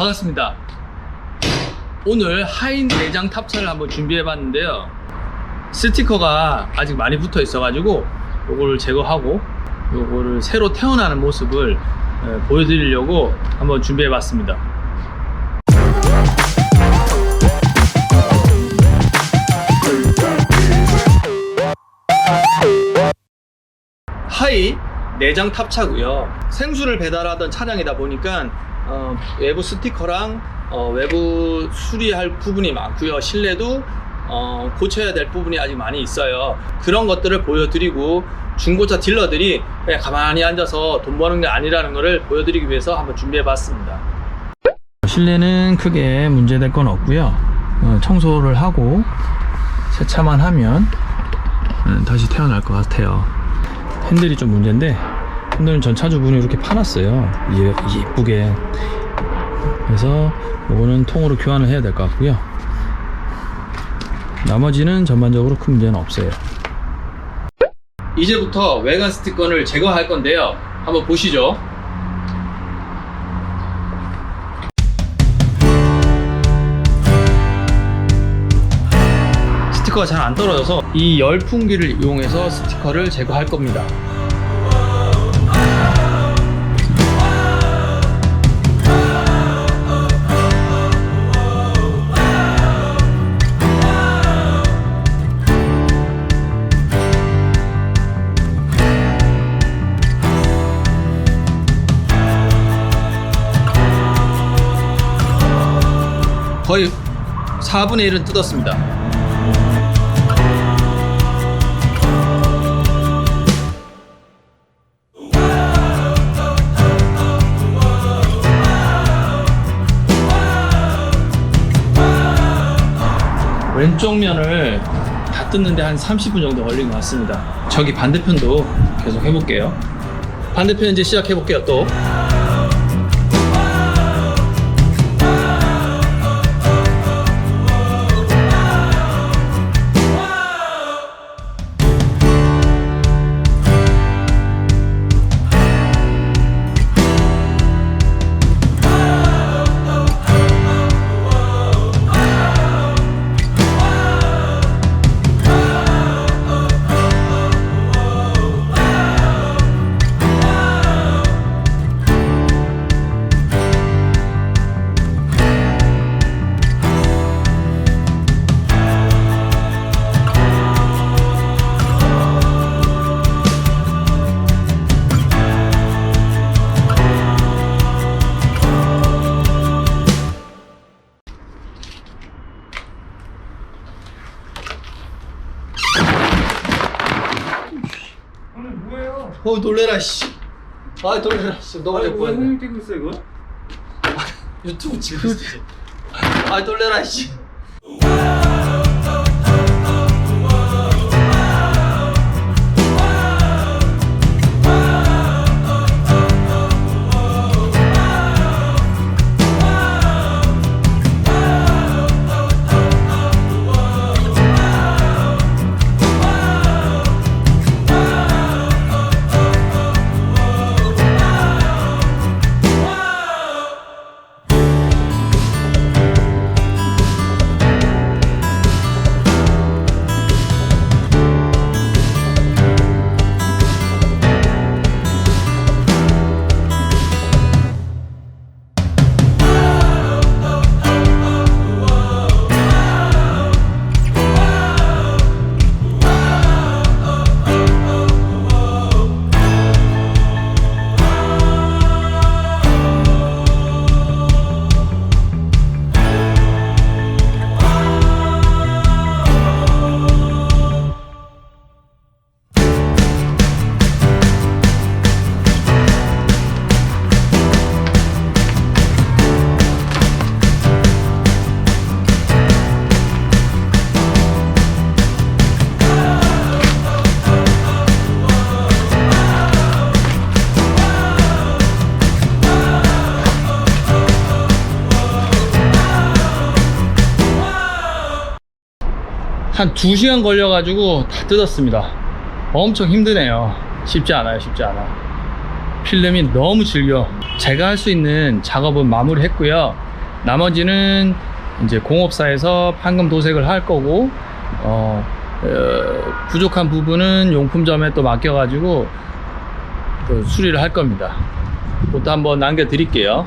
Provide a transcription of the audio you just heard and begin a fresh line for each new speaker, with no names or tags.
반갑습니다. 오늘 하인 내장 탑차를 한번 준비해 봤는데요. 스티커가 아직 많이 붙어 있어 가지고 요거를 제거하고 요거를 새로 태어나는 모습을 에, 보여드리려고 한번 준비해 봤습니다. 하이 내장 탑차고요. 생수를 배달하던 차량이다 보니까 어, 외부 스티커랑 어, 외부 수리할 부분이 많고요. 실내도 어, 고쳐야 될 부분이 아직 많이 있어요. 그런 것들을 보여드리고 중고차 딜러들이 그냥 가만히 앉아서 돈 버는 게 아니라는 것을 보여드리기 위해서 한번 준비해봤습니다. 실내는 크게 문제될 건 없고요. 어, 청소를 하고 세차만 하면 음, 다시 태어날 것 같아요. 핸들이 좀 문제인데 핸들은 전 차주분이 이렇게 파놨어요. 예, 예쁘게. 그래서 이거는 통으로 교환을 해야 될 것 같고요. 나머지는 전반적으로 큰 문제는 없어요. 이제부터 외관 스티커를 제거할 건데요. 한번 보시죠. 스티커가 잘 안 떨어져서 이 열풍기를 이용해서 스티커를 제거할 겁니다. 거의 4분의 1은 뜯었습니다. 왼쪽 면을 다 뜯는데 한 30분 정도 걸린 것 같습니다. 저기 반대편도 계속 해볼게요. 반대편 이제 시작해볼게요, 또. 어, 놀래라, 씨. 아, 놀래라, 씨. 너무
아니
될
왜. 형님 뛰고 있어 이거?
유튜브 찍고 있어. 아, 놀래라, 씨. 한 2시간 걸려가지고 다 뜯었습니다. 엄청 힘드네요. 쉽지 않아요, 쉽지 않아. 필름이 너무 질겨. 제가 할 수 있는 작업은 마무리 했고요. 나머지는 이제 공업사에서 판금 도색을 할 거고 어, 어, 부족한 부분은 용품점에 또 맡겨가지고 또 수리를 할 겁니다. 그것도 한번 남겨드릴게요.